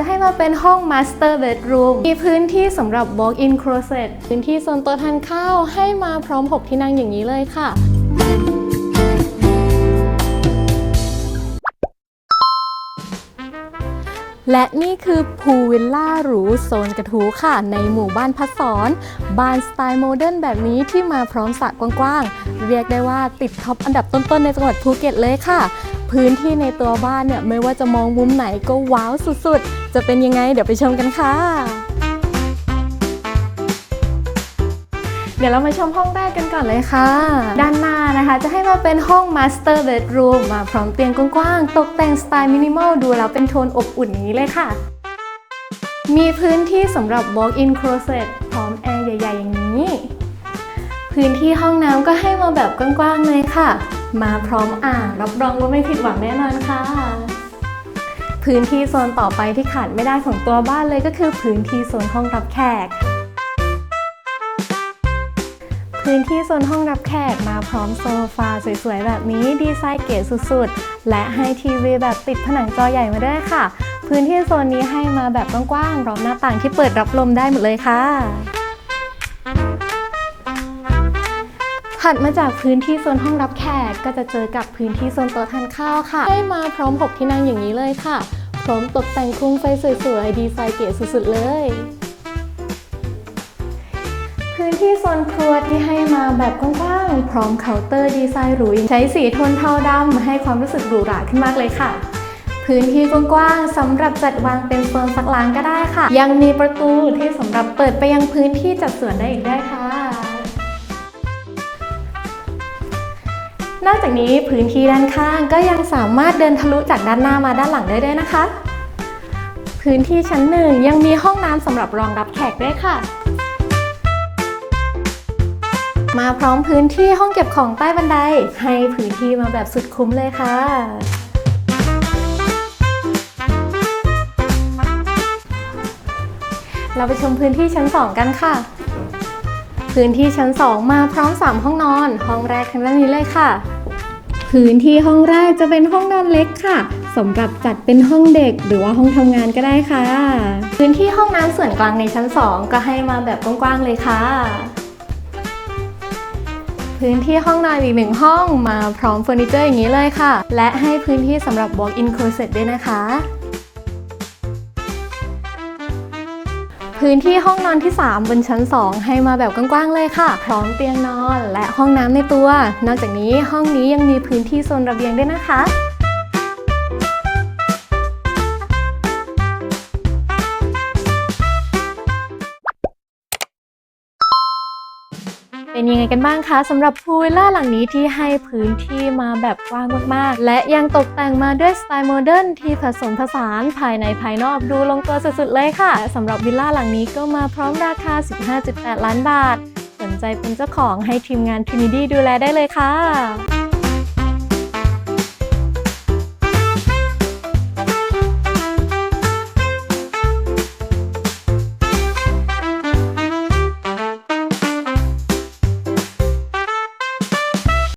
จะให้มาเป็นห้อง Master Bedroom มีพื้นที่สำหรับ Walk-in Closet พื้นที่โซนโต๊ะทานข้าวให้มาพร้อม 6 ที่นั่งอย่างนี้เลยค่ะและนี่คือพูวิลล่าหรูโซนกระทูค่ะ ในหมู่บ้านพัดสอนบ้านสไตล์โมเดิร์นแบบนี้ที่มาพร้อมสระกว้างๆ เรียกได้ว่าติดท็อปอันดับต้นๆ ในจังหวัดภูเก็ตเลยค่ะ พื้นที่ในตัวบ้านเนี่ยไม่ว่าจะมองมุมไหนก็ว้าวสุดๆ จะเป็นยังไงเดี๋ยวไปชมกันค่ะ เดี๋ยวเรามาชมห้องแรกกันก่อนเลยค่ะ ด้านหน้านะคะจะให้มาเป็นห้อง Master Bedroom มาพร้อมเตียงกว้างๆ ตกแต่งสไตล์มินิมอลดูแล้วเป็นโทนอบอุ่นอย่างนี้เลยค่ะ มีพื้นที่สำหรับ Walk-in Closet พร้อมแอร์ใหญ่ๆอย่างนี้ พื้นที่ห้องน้ำก็ให้มาแบบกว้างๆเลยค่ะ มาพร้อมอ่างรับรองว่าไม่ผิดหวังแน่นอนค่ะ พื้นที่โซนต่อไปที่ขาดไม่ได้ของตัวบ้านเลยก็คือพื้นที่โซนห้องรับแขก พื้นที่โซนห้องรับแขกมาพร้อมโซฟาสวยๆแบบนี้ดีไซน์เก๋สุดๆ และให้ทีวีแบบติดผนังจอใหญ่มาด้วยค่ะ พื้นที่โซนนี้ให้มาแบบกว้างๆรอบหน้าต่างที่เปิดรับลมได้หมดเลยค่ะ ถัดมาจากพื้นที่โซนห้องรับแขก ก็จะเจอกับพื้นที่โซนโต๊ะทานข้าวค่ะให้มาพร้อม6ที่นั่งอย่างนี้เลยค่ะ พร้อมตกแต่งโครงไฟสวยๆ ดีไซน์เก๋สุดๆ เลย พื้นที่โซนครัวที่ให้มาแบบกว้างๆ พร้อมเคาน์เตอร์ดีไซน์หรูใช้สีโทนเทาดำให้ความรู้สึกหรูหราขึ้นมากเลยค่ะพื้นที่กว้างๆสำหรับจัดวางเป็นโซนซักล้างก็ได้ค่ะ ยังมีประตูที่สำหรับเปิดไปยังพื้นที่จัดสวนได้อีกด้วยค่ะ นอกจากนี้พื้นที่ด้านข้างก็ยังสามารถเดินทะลุจากด้านหน้ามาด้านหลังได้ด้วยนะคะ พื้นที่ชั้นหนึ่งยังมีห้องน้ำสำหรับรองรับแขกด้วยค่ะ มาพร้อมพื้นที่ห้องเก็บของใต้บันได ให้พื้นที่มาแบบสุดคุ้มเลยค่ะเราไปชมพื้นที่ชั้น 2 กันค่ะ พื้นที่ชั้น 2 มาพร้อม 3 ห้องนอน ห้องแรกทางด้านนี้เลยค่ะ พื้นที่ห้องแรกจะเป็นห้องนอนเล็กค่ะสำหรับจัดเป็นห้องเด็กหรือว่าห้องทำงานก็ได้ค่ะ พื้นที่ห้องน้ำส่วนกลางในชั้น 2 ก็ให้มาแบบกว้างๆเลยค่ะ พื้นที่ห้องนอนอีกหนึ่งห้องมาพร้อมเฟอร์นิเจอร์อย่างนี้เลยค่ะ และให้พื้นที่สำหรับ walk-in closet ด้วยนะคะ พื้นที่ห้องนอนที่ 3 บนชั้น 2 ให้มาแบบกว้างๆเลยค่ะ พร้อมเตียงนอนและห้องน้ำในตัว นอกจากนี้ห้องนี้ยังมีพื้นที่โซนระเบียงด้วยนะคะ เป็นยังไงกันบ้างคะสำหรับพูลวิลล่าหลังนี้ที่ให้พื้นที่มาแบบกว้างมากๆ และยังตกแต่งมาด้วยสไตล์โมเดิร์นที่ผสมผสานภายในภายนอกดูลงตัวสุดๆเลยค่ะสำหรับวิลล่าหลังนี้ก็มาพร้อมราคา 15.8 ล้านบาท สนใจเป็นเจ้าของให้ทีมงาน Trinity ดูแลได้เลยค่ะ